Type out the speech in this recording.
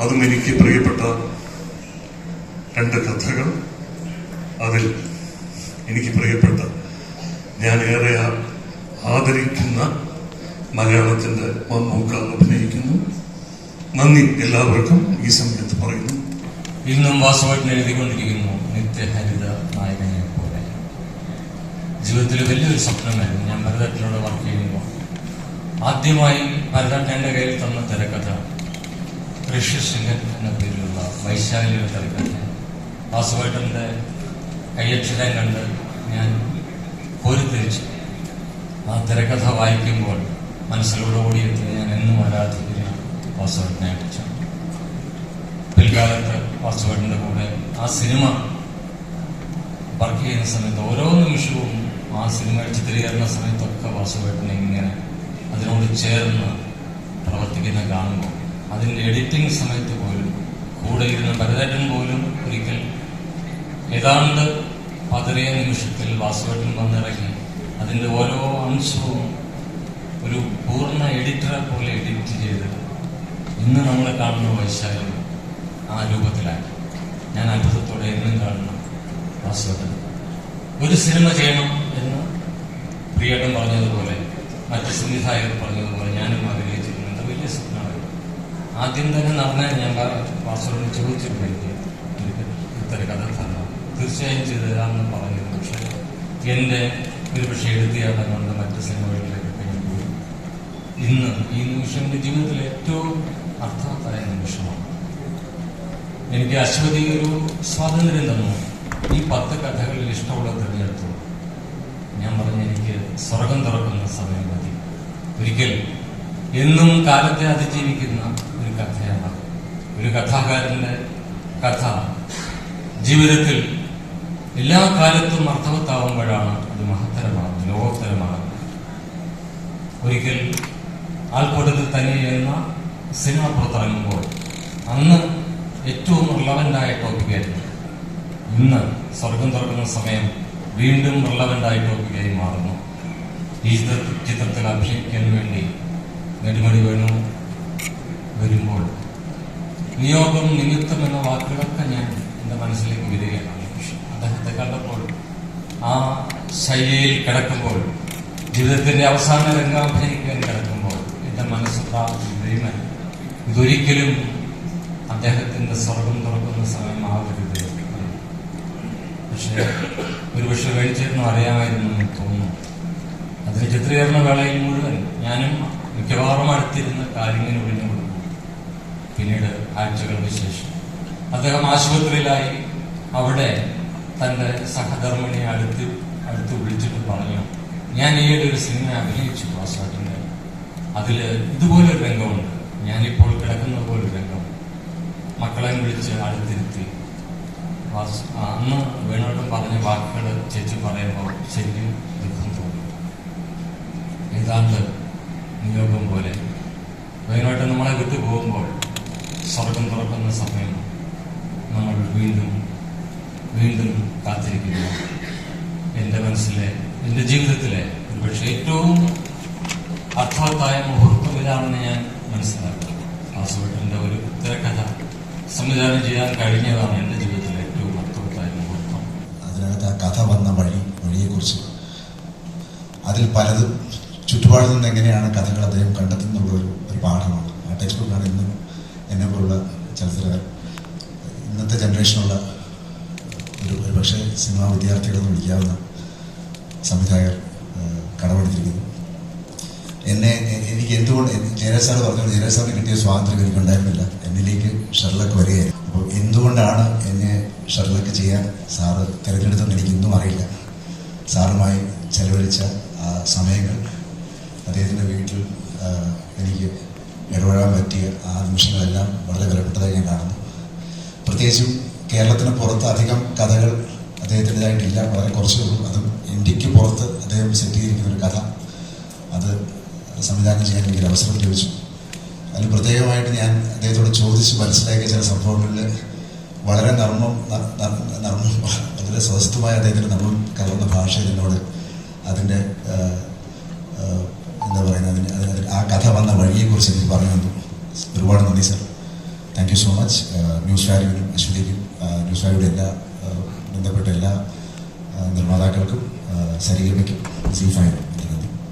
അതും എനിക്ക് പ്രിയപ്പെട്ട രണ്ട് കഥകൾ. അതിൽ എനിക്ക് പ്രിയപ്പെട്ട ഞാൻ ഏറെ ആദരിക്കുന്ന മലയാളത്തിന്റെ മമ്മൂക്ക അഭിനയിക്കുന്നു. നന്ദി എല്ലാവർക്കും ഈ സമയത്ത് പറയുന്നു. ഇന്നും വാസുവായിട്ട് എഴുതിക്കൊണ്ടിരിക്കുന്നു നിത്യഹരിത നായകനെ പോലെ. ജീവിതത്തിൽ വലിയൊരു സ്വപ്നമായിരുന്നു. ഞാൻ ഭരതത്തിലൂടെ വർക്ക് ചെയ്യുമ്പോൾ ആദ്യമായി ഭരതട്ടന്റെ കയ്യിൽ തന്ന തിരക്കഥ ഋഷ്യശൃംഗൻ എന്ന പേരിലുള്ള വൈശാലിയുടെ തിരക്കഥ വാസുവേട്ടന്റെ കയ്യക്ഷരം കണ്ട് ഞാൻ കോരിത്തിരിച്ചു ആ തിരക്കഥ വായിക്കുമ്പോൾ മനസ്സിലൂടെ ഓടിയെത്തി ഞാൻ എന്നും ആരാധിക്കുന്ന വാസുവേട്ടനെ അടിച്ചു പിൽക്കാലത്ത് വാസുവേട്ടന്റെ കൂടെ ആ സിനിമ വർക്ക് ചെയ്യുന്ന സമയത്ത് ഓരോ നിമിഷവും ആ സിനിമ ചിത്രീകരണ സമയത്തൊക്കെ വാസുവേട്ടനെ ഇങ്ങനെ അതിനോട് ചേർന്ന് പ്രവർത്തിക്കുന്ന കാണുമ്പോൾ അതിന്റെ എഡിറ്റിംഗ് സമയത്ത് പോലും കൂടെ ഇരുന്ന ഭരതേട്ടൻ പോലും ഒരിക്കൽ ഏതാണ്ട് പതറിയ നിമിഷത്തിൽ വാസുവേട്ടൻ വന്നിറങ്ങി. അതിന്റെ ഓരോ അംശവും ഒരു പൂർണ എഡിറ്ററെ പോലെ എഡിറ്റ് ചെയ്ത് ഇന്ന് നമ്മൾ കാണുന്ന വൈശാലും ആ രൂപത്തിലാക്കി. ഞാൻ അത്ഭുതത്തോടെ എന്നും കാണുന്ന വാസുവേട്ടൻ ഒരു സിനിമ ചെയ്യണം എന്ന് പ്രിയേട്ടൻ പറഞ്ഞതുപോലെ മറ്റ് സംവിധായകർ പറഞ്ഞതുപോലെ ഞാനും ആദ്യം തന്നെ നടന്ന ഞാൻ വാസുവിനോട് ചോദിച്ചിട്ടുണ്ട് എനിക്ക് ഇത്തരം കഥ തന്നെ? തീർച്ചയായും ചെയ്തു തരാമെന്ന് പറഞ്ഞിരുന്നു പക്ഷെ എന്റെ ഒരു പക്ഷേ എഴുതിയാടം കൊണ്ട് മറ്റ് സിനിമകളിലേക്കൊക്കെ ഞാൻ പോയി. ഇന്ന് ഈ നിമിഷം എന്റെ ജീവിതത്തിലെ ഏറ്റവും അർത്ഥവത്തായ നിമിഷമാണ്. എനിക്ക് അശ്വതി ഒരു സ്വാതന്ത്ര്യം തന്നു. ഈ പത്ത് കഥകളിൽ ഇഷ്ടമുള്ള തിരഞ്ഞെടുത്തു ഞാൻ പറഞ്ഞ എനിക്ക് സ്വർഗം തുറക്കുന്ന സമയം മതി. ഒരിക്കൽ എന്നും കാലത്തെ അതിജീവിക്കുന്ന ഒരു കഥയാണ്. ഒരു കഥാകാരന്റെ കഥ. ജീവിതത്തിൽ എല്ലാ കാലത്തും അർത്ഥവത്താവുമ്പോഴാണ് അത് മഹത്തരമാണ് ലോകോത്തരമാണ്. ഒരിക്കൽ ആൾക്കൂട്ടത്തിൽ എന്ന സിനിമ പുറത്തിറങ്ങുമ്പോൾ അന്ന് ഏറ്റവും റിലവന്റായ ടോപ്പിക്കായിരുന്നു ഇന്ന് സ്വർഗം തുറക്കുന്ന സമയം വീണ്ടും റിലവന്റായ ടോപ്പിക്കായി മാറുന്നു. ഈ ചിത്ര- ചിത്രത്തിൽ അഭിനയിക്കാൻ വേണ്ടി നെടുമടി വേണു? വരുമ്പോൾ. നിയോഗം നിമിത്തം എന്ന വാക്കുകളൊക്കെ ഞാൻ എന്റെ മനസ്സിലേക്ക് വരികയാണ്. പക്ഷെ അദ്ദേഹത്തെ കണ്ടപ്പോൾ ആ ശൈലിയിൽ കിടക്കുമ്പോൾ ജീവിതത്തിന്റെ അവസാന രംഗാഭിനയിക്കാൻ കിടക്കുമ്പോൾ എന്റെ മനസ്സ് ഇതൊരിക്കലും അദ്ദേഹത്തിന്റെ സ്വർഗം തുറക്കുന്ന സമയമാവരുത് പക്ഷേ ഒരുപക്ഷെ മേടിച്ചിരുന്നു അറിയാമായിരുന്നു എന്ന് തോന്നുന്നു. അതിന് ചിത്രീകരണ വേളയിൽ മുഴുവൻ ഞാനും മിക്കവാറും അടുത്തിരുന്ന് കാര്യങ്ങൾ ഒഴിഞ്ഞു കൊടുക്കും. പിന്നീട് ആഴ്ചകൾക്ക് ശേഷം. അദ്ദേഹം ആശുപത്രിയിലായി അവിടെ തന്റെ സഹധർമ്മിനെ അടുത്ത് അടുത്ത് വിളിച്ചിട്ട് പറഞ്ഞു ഞാൻ ഈയിടെ ഒരു സിനിമ അഭിനയിച്ചു വാസാട്ടിന്റെ അതിൽ ഇതുപോലൊരു രംഗമുണ്ട്. ഞാനിപ്പോൾ കിടക്കുന്ന പോലൊരു രംഗം. മക്കളെ വിളിച്ച് അടുത്തിരുത്തി. അന്ന് വേണോട്ടും പറഞ്ഞ വാക്കുകൾ ചേച്ചി പറയുമ്പോൾ ശരിക്കും ദുഃഖം തോന്നി. ഏതാണ്ട് നിയോഗം പോലെ വേണോട്ട് നമ്മളെ വിട്ടു പോകുമ്പോൾ സ്വർഗം തുറക്കുന്ന സമയം നമ്മൾ വീണ്ടും വീണ്ടും കാത്തിരിക്കുന്നു. എന്റെ മനസ്സിലെ എന്റെ ജീവിതത്തിലെ ഒരുപക്ഷെ ഏറ്റവും അർത്ഥവത്തായ മുഹൂർത്തം ഇതാണെന്ന് ഞാൻ മനസ്സിലാക്കുന്നു. വാസുവേട്ടന്റെ ഒരു തിരക്കഥ സംവിധാനം ചെയ്യാൻ കഴിഞ്ഞതാണ് എന്റെ ജീവിതത്തിലെ ഏറ്റവും അർത്ഥവത്തായ മുഹൂർത്തം. അതിനകത്ത് ആ കഥ വന്ന വഴി വഴിയെക്കുറിച്ച്. അതിൽ പലതും ചുറ്റുപാടിൽ നിന്ന് എങ്ങനെയാണ് കഥകൾ അദ്ദേഹം കണ്ടെത്തുന്നുള്ള ഒരു ഒരു പാഠമാണ്. ആ ടെക്സ്റ്റ് ബുക്കാണ് ഇന്നും എന്നെ പോലുള്ള ചലച്ചിത്രകാർ ഇന്നത്തെ ജനറേഷനുള്ള ഒരു ഒരു പക്ഷേ സിനിമാ വിദ്യാർത്ഥികളെന്ന് വിളിക്കാവുന്ന സംവിധായകർ കടമെടുത്തിരിക്കുന്നു. എന്നെ എനിക്ക് എന്തുകൊണ്ട് ജയരാജ് സാർ പറഞ്ഞു ജയരാജ് സാറിന് കിട്ടിയ സ്വാതന്ത്ര്യം എനിക്ക് ഉണ്ടായിരുന്നില്ല. എന്നിലേക്ക് ഷെർലക്ക് വരികയായിരുന്നു. അപ്പോൾ എന്തുകൊണ്ടാണ് എന്നെ ഷെർലക്ക് ചെയ്യാൻ സാറ് തിരഞ്ഞെടുത്തെന്ന് എനിക്ക് ഇന്നും അറിയില്ല. സാറുമായി ചെലവഴിച്ച ആ സമയങ്ങൾ അദ്ദേഹത്തിന്റെ വീട്ടിൽ എനിക്ക് ഇടപെടാൻ പറ്റിയ ആ നിമിഷങ്ങളെല്ലാം വളരെ വിലപ്പെട്ടതായി ഞാൻ കാണുന്നു. പ്രത്യേകിച്ചും കേരളത്തിന് പുറത്ത് അധികം കഥകൾ അദ്ദേഹത്തിന്റെതായിട്ടില്ല. വളരെ കുറച്ചേ ഉള്ളൂ. അതും ഇന്ത്യയ്ക്ക് പുറത്ത് അദ്ദേഹം സെറ്റ് ചെയ്തിരിക്കുന്ന ഒരു കഥ. അത് സംവിധാനം ചെയ്യാൻ എനിക്കൊരു അവസരം ലഭിച്ചു. അതിൽ പ്രത്യേകമായിട്ട് ഞാൻ അദ്ദേഹത്തോട് ചോദിച്ച് മനസ്സിലാക്കിയ ചില സംഭവങ്ങളിൽ വളരെ നർമ്മം നർമ്മം വളരെ സ്വസ്ഥമായ അദ്ദേഹത്തിന്റെ നർമ്മം കലർന്ന ഭാഷയിൽ എന്നോട് അതിന്റെ എന്താ പറയുന്നത് ആ കഥ വന്ന വഴിയെക്കുറിച്ച് എനിക്ക് പറഞ്ഞു തന്നു. ഒരുപാട് നന്ദി sir thank you so much news വാല്യൂവിനും അശ്വതിക്കും ന്യൂസ് വാല്യൂയുടെ എല്ലാ ബന്ധപ്പെട്ട എല്ലാ നിർമ്മാതാക്കൾക്കും സരിഗമയ്ക്കും സി ഫൈനും